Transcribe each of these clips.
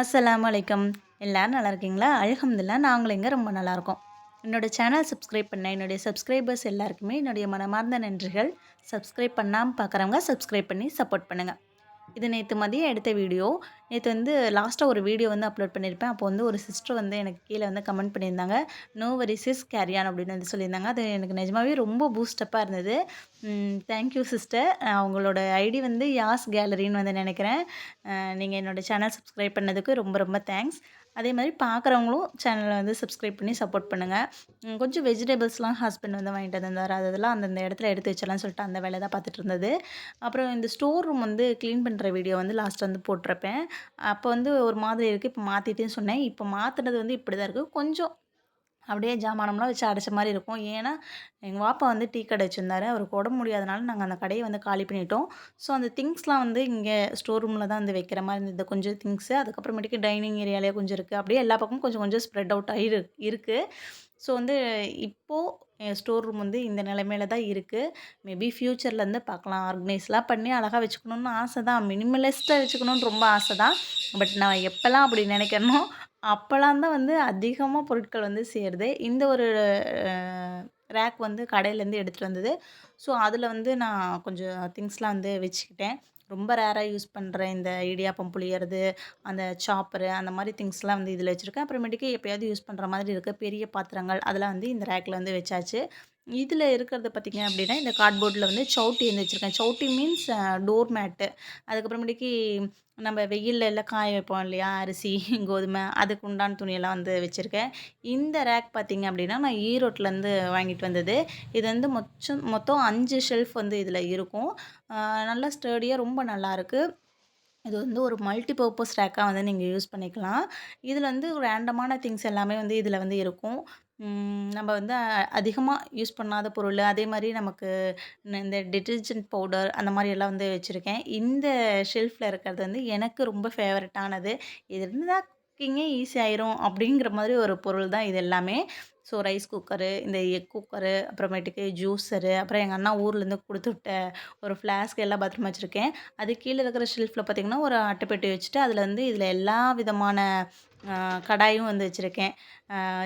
அஸ்லாம் வலைக்கம் எல்லோரும் நல்லா இருக்கீங்களா? அல்ஹம்துலில்லா நாங்களும் இங்கே ரொம்ப நல்லாயிருக்கோம் என்னோடய சேனல் சப்ஸ்கிரைப் பண்ண என்னுடைய சப்ஸ்கிரைபர்ஸ் எல்லாருக்குமே என்னுடைய மனமார்ந்த நன்றிகள். சப்ஸ்கிரைப் பண்ணாமல் பார்க்குறவங்க சப்ஸ்கிரைப் பண்ணி சப்போர்ட் பண்ணுங்கள் இது நேற்று மதியம் எடுத்த வீடியோ. நேற்று வந்து லாஸ்ட்டாக ஒரு வீடியோ வந்து அப்லோட் பண்ணியிருப்பேன் அப்போ வந்து ஒரு சிஸ்டர் வந்து எனக்கு கீழே வந்து கமெண்ட் பண்ணியிருந்தாங்க. நோ வரிசிஸ் கேரியான் அப்படின்னு வந்து சொல்லியிருந்தாங்க. அது எனக்கு நிஜமாவே ரொம்ப பூஸ்டப்பாக இருந்தது. தேங்க்யூ சிஸ்டர் அவங்களோட ஐடி வந்து யாஸ் கேலரின்னு வந்து நினைக்கிறேன். நீங்கள் என்னோடய சேனல் சப்ஸ்கிரைப் பண்ணதுக்கு ரொம்ப ரொம்ப தேங்க்ஸ் அதே மாதிரி பார்க்குறவங்களும் சேனலை வந்து சப்ஸ்கிரைப் பண்ணி சப்போர்ட் பண்ணுங்கள் கொஞ்சம் வெஜிடபிள்ஸ்லாம் ஹஸ்பண்ட் வந்து வாங்கிட்டு வந்தார் அதெல்லாம் அந்தந்த இடத்துல எடுத்து வச்சிடலாம்னு சொல்லிட்டு அந்த வேலை தான் பார்த்துட்டு இருந்தது. அப்புறம் இந்த ஸ்டோர் ரூம் வந்து க்ளீன் பண்ணுற வீடியோ வந்து லாஸ்ட் வந்து போட்டிருப்பேன். அப்போ வந்து ஒரு மாதிரி இருக்குது இப்போ மாற்றிட்டேன்னு சொன்னேன். இப்போ மாற்றினது வந்து இப்படி தான் இருக்குது கொஞ்சம் அப்படியே ஜாமானம்லாம் வச்சு அடைச்ச மாதிரி இருக்கும். ஏன்னா எங்கள் வாப்பா வந்து டீ கடை வச்சுருந்தாரு. அவருக்கு உடம்பு முடியாதனால நாங்கள் அந்த கடையை வந்து காலி பண்ணிட்டோம். ஸோ அந்த திங்ஸ்லாம் வந்து இங்கே ஸ்டோர் ரூமில் தான் வந்து வைக்கிற மாதிரி இருந்தது. கொஞ்சம் திங்ஸு அதுக்கப்புறமேட்டுக்கு டைனிங் ஏரியாலே கொஞ்சம் இருக்குது அப்படியே எல்லா பக்கமும் கொஞ்சம் கொஞ்சம் ஸ்ப்ரெட் அவுட் ஆகி இருக்குது ஸோ வந்து இப்போது ஸ்டோர் ரூம் வந்து இந்த நிலைமையில தான் இருக்குது மேபி ஃப்யூச்சர்லேருந்து பார்க்கலாம். ஆர்கனைஸ்லாம் பண்ணி அழகாக வச்சுக்கணுன்னு ஆசை தான். மினிமலிஸ்ட்டாக வச்சுக்கணுன்னு ரொம்ப ஆசை தான். பட் நான் எப்போல்லாம் அப்படி நினைக்கிறனோ அப்போலாம் தான் வந்து அதிகமாக பொருட்கள் வந்து சேருது. இந்த ஒரு ரேக் வந்து கடையிலேருந்து எடுத்துகிட்டு வந்தது. ஸோ அதில் வந்து நான் கொஞ்சம் திங்ஸ்லாம் வந்து வச்சுக்கிட்டேன். ரொம்ப ரேராக யூஸ் பண்ணுற இந்த இடியாப்பம் புளியறது அந்த சாப்பரு அந்த மாதிரி திங்ஸ்லாம் வந்து இதில் வச்சுருக்கேன். அப்புறமேட்டுக்கு எப்போயாவது யூஸ் பண்ணுற மாதிரி இருக்க. பெரிய பாத்திரங்கள் அதெல்லாம் வந்து இந்த ரேக்கில் வந்து வச்சாச்சு. இதில் இருக்கிறது பார்த்திங்க அப்படின்னா இந்த கார்ட்போர்டில் வந்து சவுட்டி வந்து வச்சுருக்கேன். சவுட்டி மீன்ஸ் டோர் மேட்டு அதுக்கப்புறமேட்டுக்கு நம்ம வெயிலில் எல்லாம் காய வைப்போம் இல்லையா? அரிசி கோதுமை அதுக்கு உண்டான துணியெல்லாம் வந்து வச்சுருக்கேன். இந்த ரேக் பார்த்திங்க அப்படின்னா நான் ஈரோட்லேருந்து வாங்கிட்டு வந்தது. இது வந்து மொச்சம் மொத்தம் அஞ்சு ஷெல்ஃப் வந்து இதில் இருக்கும். நல்லா ஸ்டடியாக ரொம்ப நல்லாயிருக்கு இது வந்து ஒரு மல்டி பர்பஸ் ரேக்காக வந்து நீங்கள் யூஸ் பண்ணிக்கலாம். இதில் வந்து ரேண்டமான திங்ஸ் எல்லாமே வந்து இதில் வந்து இருக்கும். நம்ம வந்து அதிகமாக யூஸ் பண்ணாத பொருள் அதே மாதிரி நமக்கு இந்த டிட்டர்ஜென்ட் பவுடர் அந்த மாதிரி எல்லாம் வந்து வச்சுருக்கேன். இந்த ஷெல்ஃபில் இருக்கிறது வந்து எனக்கு ரொம்ப ஃபேவரட்டானது இது இருந்தால் குக்கிங்கே ஈஸி ஆயிரும் அப்படிங்கிற மாதிரி ஒரு பொருள் தான் இது எல்லாமே. ஸோ ரைஸ் குக்கரு இந்த எக் குக்கரு அப்புறமேட்டுக்கு ஜூஸரு அப்புறம் எங்கள் அண்ணா ஊர்லேருந்து கொடுத்து விட்ட ஒரு ஃப்ளாஸ்க் எல்லாம் பத்திரமா வச்சுருக்கேன். அது கீழே இருக்கிற ஷெல்ஃபில் பார்த்திங்கன்னா ஒரு அட்டைப்பெட்டி வச்சுட்டு அதில் வந்து இதில் எல்லா விதமான கடாயும் வந்து வச்சுருக்கேன்.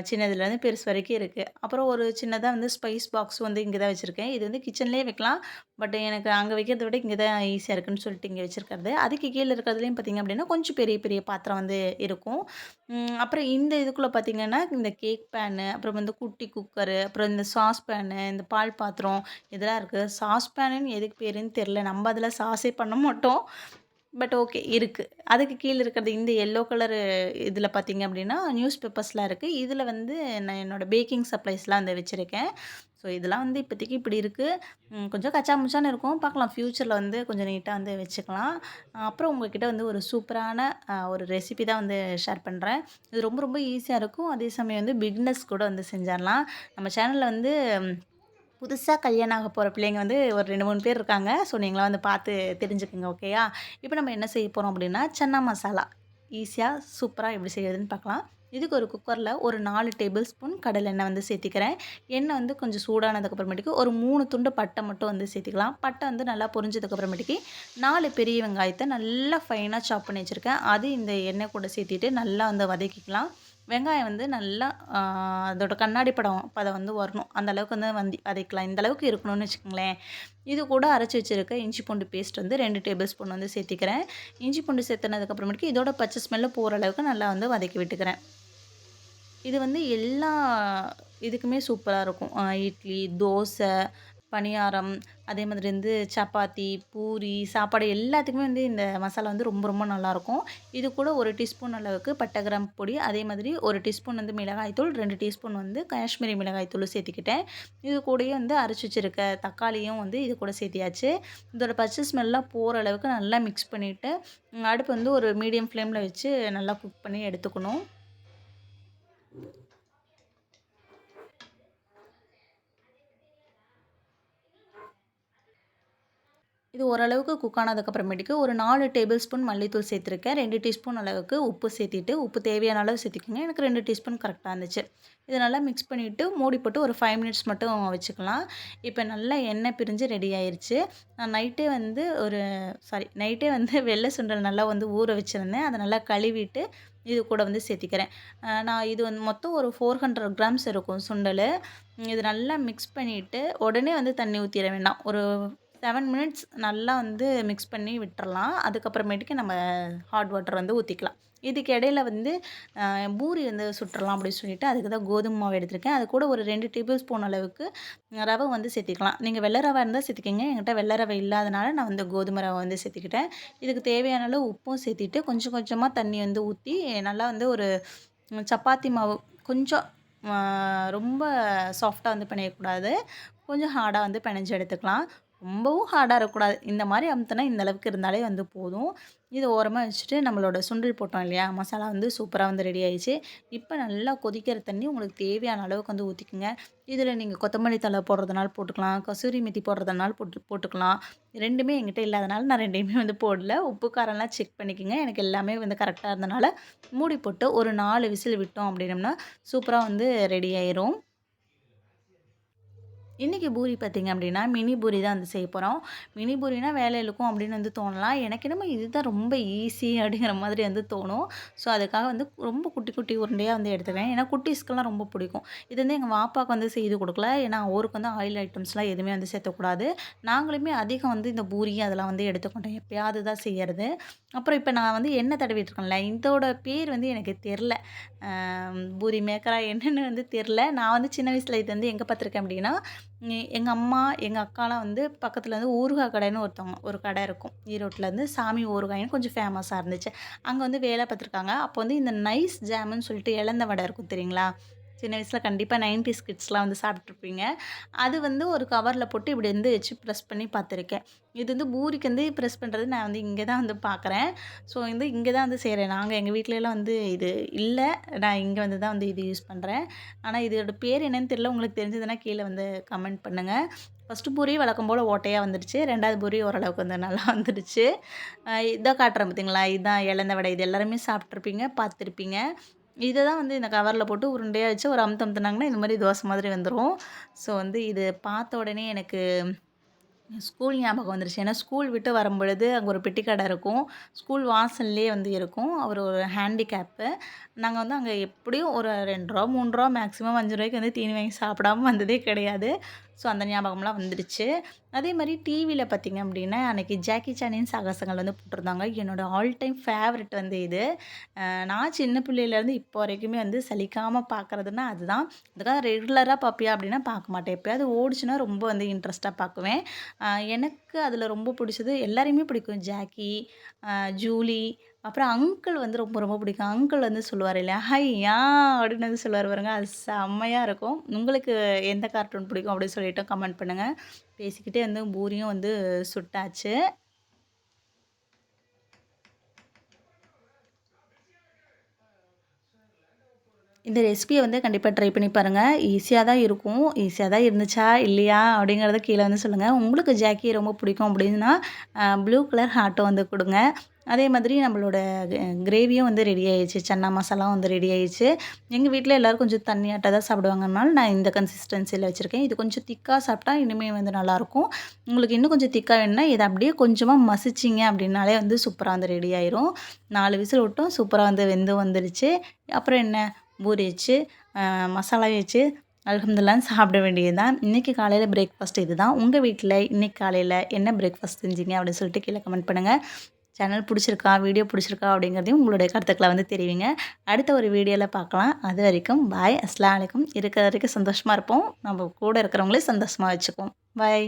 சின்னதுலேருந்து பெருசு வரைக்கும் இருக்குது அப்புறம் ஒரு சின்னதாக வந்து ஸ்பைஸ் பாக்ஸ் வந்து இங்கே தான் வச்சுருக்கேன். இது வந்து கிச்சன்லேயே வைக்கலாம். பட் எனக்கு அங்கே வைக்கிறத விட இங்கே தான் ஈஸியாக இருக்குன்னு சொல்லிட்டு இங்கே வச்சுருக்கிறது. அதுக்கு கீழே இருக்கிறதுலையும் பார்த்திங்க அப்படின்னா கொஞ்சம் பெரிய பெரிய பாத்திரம் வந்து இருக்கும். அப்புறம் இந்த இதுக்குள்ளே பார்த்திங்கன்னா இந்த கேக் பேனு அப்புறம் வந்து குட்டி குக்கரு அப்புறம் இந்த சாஸ் பேனு இந்த பால் பாத்திரம் இதெல்லாம் இருக்குது சாஸ் பேனுன்னு எதுக்கு பேருன்னு தெரில நம்ம அதில் சாஸே பண்ண மாட்டோம். பட் ஓகே இருக்குது அதுக்கு கீழே இருக்கிறது இந்த எல்லோ கலரு இதில் பார்த்திங்க அப்படின்னா நியூஸ் பேப்பர்ஸ்லாம் இருக்குது இதில் வந்து நான் என்னோடய பேக்கிங் சப்ளைஸ்லாம் வந்து வச்சுருக்கேன். ஸோ இதெல்லாம் வந்து இப்போதைக்கு இப்படி இருக்குது கொஞ்சம் கச்சா முச்சான்னு இருக்கும். பார்க்கலாம். ஃப்யூச்சரில் வந்து கொஞ்சம் நீட்டாக வந்து வச்சுக்கலாம். அப்புறம் உங்கள்கிட்ட வந்து ஒரு சூப்பரான ஒரு ரெசிபி தான் வந்து ஷேர் பண்ணுறேன் இது ரொம்ப ரொம்ப ஈஸியாக இருக்கும். அதே சமயம் வந்து பிக்னஸ் கூட வந்து செஞ்சிடலாம். நம்ம சேனலில் வந்து புதுசாக கல்யாணம் ஆக போகிற பிள்ளைங்க வந்து ஒரு ரெண்டு மூணு பேர் இருக்காங்க. ஸோ நீங்களாம் வந்து பார்த்து தெரிஞ்சுக்கோங்க ஓகேயா இப்போ நம்ம என்ன செய்ய போகிறோம் அப்படின்னா சன்னா மசாலா. ஈஸியாக சூப்பராக எப்படி செய்யறதுன்னு பார்க்கலாம். இதுக்கு ஒரு குக்கரில் ஒரு நாலு டேபிள் ஸ்பூன் கடலை எண்ணெய் வந்து சேர்த்திக்கிறேன். எண்ணெய் வந்து கொஞ்சம் சூடானதுக்கப்புறமேட்டுக்கு ஒரு மூணு துண்டு பட்டை மட்டும் வந்து சேர்த்திக்கலாம். பட்டை வந்து நல்லா பொரிஞ்சதுக்கப்புறமேட்டுக்கு நாலு பெரிய வெங்காயத்தை நல்லா ஃபைனாக சாப் பண்ணி வச்சுருக்கேன். அது இந்த எண்ணெய் கூட சேர்த்திட்டு நல்லா வந்து வதக்கிக்கலாம். வெங்காயம் வந்து நல்லா அதோட கண்ணாடி படம் பதம் வந்து வரணும். அந்த அளவுக்கு வந்து வந்து வதக்கலாம். இந்த அளவுக்கு இருக்கணும்னு வச்சுக்கோங்களேன். இது கூட அரைச்சி வச்சுருக்க இஞ்சி பூண்டு பேஸ்ட் வந்து ரெண்டு டேபிள் ஸ்பூன் வந்து சேர்த்திக்கிறேன். இஞ்சி பூண்டு சேர்த்துனதுக்கப்புறமேட்டுக்கு இதோட பச்சை ஸ்மெல்லு போகிற அளவுக்கு நல்லா வந்து வதக்கி விட்டுக்கிறேன். இது வந்து எல்லா இதுக்குமே சூப்பராக இருக்கும். இட்லி தோசை பணியாரம் அதே மாதிரி வந்து சப்பாத்தி பூரி சாப்பாடு எல்லாத்துக்குமே வந்து இந்த மசாலா வந்து ரொம்ப ரொம்ப நல்லாயிருக்கும். இது கூட ஒரு டீஸ்பூன் அளவுக்கு பட்டை கிராம் பொடி அதே மாதிரி ஒரு டீஸ்பூன் வந்து மிளகாய்த்தூள் ரெண்டு டீஸ்பூன் வந்து காஷ்மீரி மிளகாய்த்தூள் சேர்த்திக்கிட்டேன். இது கூடயே வந்து அரைச்சி வச்சுருக்க தக்காளியும் வந்து இது கூட சேர்த்தியாச்சு. இதோட பச்சை ஸ்மெல்லாம் போகிற அளவுக்கு நல்லா மிக்ஸ் பண்ணிவிட்டு அடுப்பு வந்து ஒரு மீடியம் ஃப்ளேமில் வச்சு நல்லா குக் பண்ணி எடுத்துக்கணும். இது ஓரளவுக்கு குக் ஆனதுக்கப்புறமேட்டுக்கு ஒரு நாலு டேபிள் ஸ்பூன் மல்லித்தூள் சேர்த்துருக்கேன். ரெண்டு டீஸ்பூன் அளவுக்கு உப்பு சேர்த்திட்டு உப்பு தேவையான அளவு சேர்த்திக்கோங்க. எனக்கு ரெண்டு டீஸ்பூன் கரெக்டாக இருந்துச்சு. இதை நல்லா மிக்ஸ் பண்ணிவிட்டு மூடி போட்டு ஒரு ஃபைவ் மினிட்ஸ் மட்டும் வச்சுக்கலாம். இப்போ நல்லா எண்ணெய் பிரிஞ்சு ரெடி ஆயிடுச்சு நான் நைட்டே வந்து ஒரு சாரி நைட்டே வந்து வெள்ளை சுண்டல் நல்லா வந்து ஊற வச்சுருந்தேன். அதை நல்லா கழுவிட்டு இது கூட வந்து சேர்த்திக்கிறேன். நான் இது வந்து மொத்தம் ஒரு ஃபோர் ஹண்ட்ரட் கிராம்ஸ் இருக்கும் சுண்டல். இது நல்லா மிக்ஸ் பண்ணிவிட்டு உடனே வந்து தண்ணி ஊற்றிட வேண்டாம். ஒரு செவன் மினிட்ஸ் நல்லா வந்து மிக்ஸ் பண்ணி விட்டுறலாம். அதுக்கப்புறமேட்டுக்கு நம்ம ஹாட் வாட்டர் வந்து ஊற்றிக்கலாம் இதுக்கு இடையில வந்து பூரி வந்து சுட்டுறலாம் அப்படின்னு சொல்லிட்டு அதுக்கு தான் கோதுமை மாவு எடுத்திருக்கேன். அது கூட ஒரு ரெண்டு டேபிள் ஸ்பூன் அளவுக்கு ரவை வந்து சேர்த்திக்கலாம். நீங்கள் வெள்ளை ரவை இருந்தால் சேர்த்திக்கிங்க. என்கிட்ட வெள்ளை ரவை இல்லாதனால நான் வந்து கோதுமை ரவை வந்து சேர்த்திக்கிட்டேன். இதுக்கு தேவையான அளவு உப்பும் சேர்த்திட்டு கொஞ்சம் கொஞ்சமாக தண்ணி வந்து ஊற்றி நல்லா வந்து ஒரு சப்பாத்தி மாவு கொஞ்சம் ரொம்ப சாஃப்டாக வந்து பிணையக்கூடாது. கொஞ்சம் ஹார்டாக வந்து பிணைஞ்சு எடுத்துக்கலாம். ரொம்பவும் ஹார்டாக இருக்கக்கூடாது. இந்த மாதிரி அமுத்தினா இந்த அளவுக்கு இருந்தாலே வந்து போதும். இது ஓரமாக வச்சுட்டு நம்மளோட சுண்டல் போட்டோம் இல்லையா? மசாலா வந்து சூப்பராக வந்து ரெடி ஆயிடுச்சு. இப்போ நல்லா கொதிக்கிற தண்ணி உங்களுக்கு தேவையான அளவுக்கு வந்து ஊற்றிக்குங்க இதில் நீங்கள் கொத்தமல்லி தழை போடுறதுனால போட்டுக்கலாம். கசூரி மெத்தி போடுறதுனால போட்டு போட்டுக்கலாம். ரெண்டுமே எங்கிட்ட இல்லாதனால நான் ரெண்டையுமே வந்து போடல. உப்பு காரம்லாம் செக் பண்ணிக்கோங்க. எனக்கு எல்லாமே வந்து கரெக்டாக இருந்தனால மூடி போட்டு ஒரு நாலு விசில் விட்டோம் அப்படின்னம்னா சூப்பராக வந்து ரெடி ஆயிரும். இன்றைக்கி பூரி பார்த்திங்க அப்படின்னா மினி பூரி தான் வந்து செய்ய போகிறோம் மினி பூரினா வேலை இழுக்கும் அப்படின்னு வந்து தோணலாம். எனக்கு என்னமோ இதுதான் ரொம்ப ஈஸி அப்படிங்கிற மாதிரி வந்து தோணும். ஸோ அதுக்காக வந்து ரொம்ப குட்டி குட்டி உருண்டையாக வந்து எடுத்துக்கிறேன் ஏன்னா குட்டீஸ்க்கெல்லாம் ரொம்ப பிடிக்கும். இது வந்து எங்கள் வாப்பாவுக்கு வந்து செய்து கொடுக்கல. ஏன்னா அவருக்கு வந்து ஆயில் ஐட்டம்ஸ்லாம் எதுவுமே வந்து சேர்த்தக்கூடாது. நாங்களுமே அதிகம் வந்து இந்த பூரி அதெல்லாம் வந்து எடுத்துக்கொண்டோம். எப்பயாவது தான் செய்கிறது அப்புறம் இப்போ நான் வந்து எண்ணெய் தடவிட்டு இருக்கேன்ல இதோட பேர் வந்து எனக்கு தெரில பூரி மேக்கரா என்னென்னு வந்து தெரில நான் வந்து சின்ன வயசில் இது வந்து எங்கே பார்த்துருக்கேன் அப்படின்னா எங்கள் அம்மா எங்கள் அக்காலாம் வந்து பக்கத்தில் வந்து ஊறுகாய் கடைன்னு ஒருத்தவங்க ஒரு கடை இருக்கும். ஈரோட்டில் வந்து சாமி ஊறுகாய்னு கொஞ்சம் ஃபேமஸாக இருந்துச்சு. அங்கே வந்து வேலை பார்த்துருக்காங்க. அப்போ வந்து இந்த நைஸ் ஜாமுன்னு சொல்லிட்டு இழந்த வடை இருக்கும் தெரியுங்களா? சின்ன வயசில் கண்டிப்பாக நைன்டிஸ் கிட்ஸ்லாம் வந்து சாப்பிட்ருப்பீங்க அது வந்து ஒரு கவரில் போட்டு இப்படி வந்து வச்சு ப்ரெஸ் பண்ணி பார்த்துருக்கேன். இது வந்து பூரிக்கு வந்து ப்ரெஸ் பண்ணுறது நான் வந்து இங்கே தான் வந்து பார்க்குறேன். ஸோ வந்து இங்கே தான் வந்து செய்கிறேன் நாங்கள் எங்கள் வீட்லலாம் வந்து இது இல்லை. நான் இங்கே வந்து தான் வந்து இது யூஸ் பண்ணுறேன் ஆனால் இதோட பேர் என்னன்னு தெரியல. உங்களுக்கு தெரிஞ்சதுன்னா கீழே வந்து கமெண்ட் பண்ணுங்கள் ஃபஸ்ட்டு பூரி வழக்கம் போல் ஓட்டையாக வந்துடுச்சு. ரெண்டாவது பூரி ஓரளவுக்கு வந்து நல்லா வந்துடுச்சு. இதான் காட்டுறேன் பார்த்தீங்களா இதுதான் இழந்த வடை. இது எல்லாருமே சாப்பிட்ருப்பீங்க பார்த்துருப்பீங்க. இதை தான் வந்து இந்த கவரில் போட்டு உருண்டையாக வச்சு ஒரு அமுத்து அமுத்துனாங்கன்னா இந்த மாதிரி தோசை மாதிரி வந்துடும் ஸோ வந்து இது பார்த்த உடனே எனக்கு ஸ்கூல் ஞாபகம் வந்துருச்சு. ஏன்னா ஸ்கூல் விட்டு வரும்பொழுது அங்கே ஒரு பெட்டி கடை இருக்கும். ஸ்கூல் வாசல்லே வந்து இருக்கும். அவர் ஒரு ஹேண்டிகேப்பு நாங்கள் வந்து அங்கே எப்படியும் ஒரு ரெண்டு ரூபா மூணு ரூபா மேக்ஸிமம் அஞ்சு ரூபாய்க்கு வந்து தீனி வாங்கி சாப்பிடாம வந்ததே கிடையாது. ஸோ அந்த ஞாபகம்லாம் வந்துடுச்சு. அதே மாதிரி டிவியில் பார்த்திங்க அப்படின்னா அன்றைக்கி ஜாக்கி சானின் சாகசங்கள் வந்து போட்டிருந்தாங்க. என்னோடய ஆல் டைம் ஃபேவரெட் வந்து இது. நான் சின்ன பிள்ளையிலேருந்து இப்போ வரைக்குமே வந்து சலிக்காமல் பார்க்குறதுனா அதுதான். அதுக்காக ரெகுலராக பார்ப்பியா அப்படின்னா பார்க்க மாட்டேன். எப்போயாவது ஓடிச்சுன்னா ரொம்ப வந்து இன்ட்ரெஸ்ட்டாக பார்க்குவேன். எனக்கு அதில் ரொம்ப பிடிச்சது எல்லாரையுமே பிடிக்கும். ஜாக்கி ஜூலி அப்புறம் அங்கிள் வந்து ரொம்ப ரொம்ப பிடிக்கும். அங்கிள் வந்து சொல்லுவார் இல்லையா? ஹையா அப்படின்னு வந்து சொல்லுவார் பாருங்க. அது செம்மையாக இருக்கும். உங்களுக்கு எந்த கார்ட்டூன் பிடிக்கும் அப்படின்னு சொல்லிட்டு கமெண்ட் பண்ணுங்கள் பேசிக்கிட்டே வந்து பூரியும் வந்து சுட்டாச்சு. இந்த ரெசிபியை வந்து கண்டிப்பாக ட்ரை பண்ணி பாருங்கள் ஈஸியாக தான் இருக்கும். ஈஸியாக தான் இருந்துச்சா இல்லையா அப்படிங்கிறத கீழே வந்து சொல்லுங்கள் உங்களுக்கு ஜாக்கி ரொம்ப பிடிக்கும் அப்படின்னா ப்ளூ கலர் ஹார்ட்டை வந்து கொடுங்க. அதே மாதிரி நம்மளோட கிரேவியும் வந்து ரெடி ஆயிடுச்சு. சன்னா மசாலாவும் வந்து ரெடி ஆயிடுச்சு. எங்கள் வீட்டில் எல்லோரும் கொஞ்சம் தண்ணியாட்டாக தான் சாப்பிடுவாங்கனால நான் இந்த கன்சிஸ்டன்சியில் வச்சுருக்கேன். இது கொஞ்சம் திக்காக சாப்பிட்டா இனிமேல் வந்து நல்லாயிருக்கும். உங்களுக்கு இன்னும் கொஞ்சம் திக்காக வேணும்னா இதை அப்படியே கொஞ்சமாக மசிச்சிங்க அப்படின்னாலே வந்து சூப்பராக வந்து ரெடி ஆயிரும். நாலு விசில் விட்டும் சூப்பராக வந்து வெந்து வந்துடுச்சு அப்புறம் என்ன? பூரி வச்சு மசாலா வச்சு அலமதுல்லான்னு சாப்பிட வேண்டியது தான் இன்றைக்கி காலையில் பிரேக்ஃபாஸ்ட் இது தான் உங்கள் வீட்டில் இன்றைக்கி காலையில் என்ன பிரேக்ஃபாஸ்ட் செஞ்சீங்க அப்படின்னு சொல்லிட்டு கீழே கமெண்ட் பண்ணுங்கள் சேனல் பிடிச்சிருக்கா வீடியோ பிடிச்சிருக்கா அப்படிங்கிறதையும் உங்களுடைய கருத்துக்களை வந்து தெரிவிங்க. அடுத்த ஒரு வீடியோவில் பார்க்கலாம். அது வரைக்கும் பாய் அஸ்லாம் வலைக்கும் இருக்கிற வரைக்கும் சந்தோஷமாக இருப்போம். நம்ம கூட இருக்கிறவங்களே சந்தோஷமாக வச்சுப்போம் பாய்